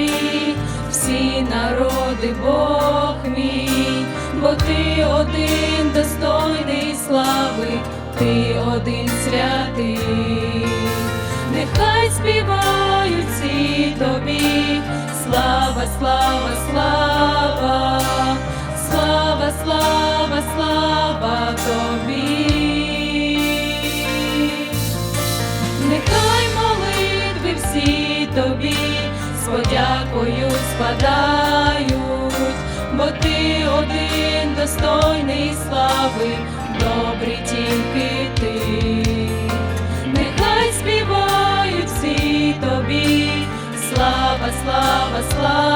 тобі, всі народи, Бог мій, бо ти один достойний слави, ти один святий, нехай співають всі тобі, слава, слава, слава, слава, слава, слава тобі. Нехай молитви всі тобі подякою спадають, бо ти один достойний слави, добрий тільки ти. Нехай співають всі тобі, слава, слава, слава,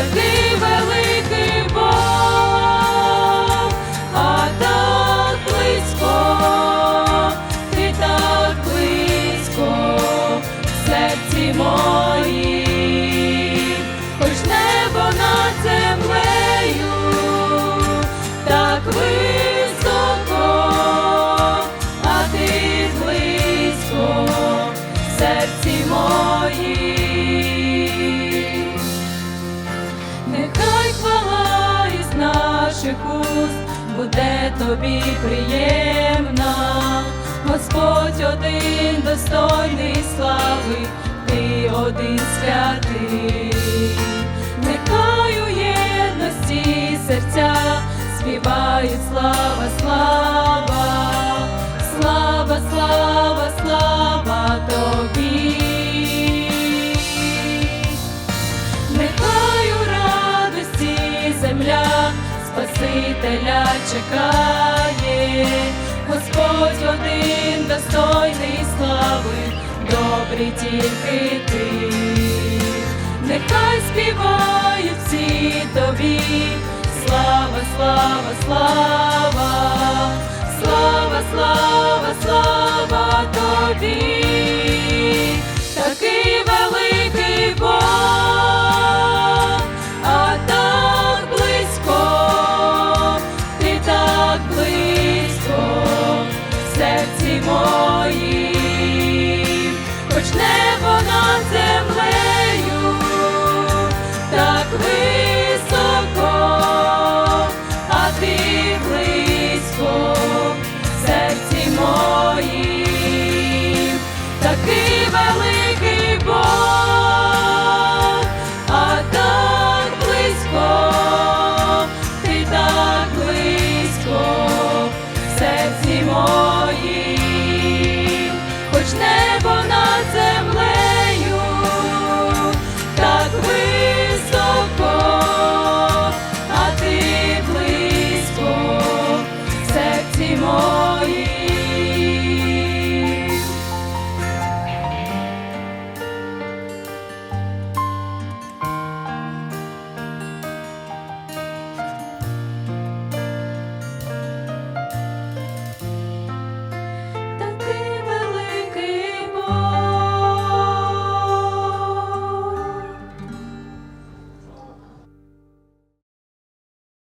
такий великий Бог, а так близько, ти так близько, серці моїм, хоч небо над землею, так високо, а ти близько, серці моїм. Наших уст буде тобі приємна, Господь один достойний слави, ти один святий, нехай у єдності серця співають слава, слава, слава, слава, слава Спасителя чекає, Господь один достойний слави, добрий тільки ти, нехай співають всі тобі, слава, слава, слава, слава, слава, слава тобі. моїм, хоч небо над землею, так високо, а ти близько в серці моїм, такий великий Бог.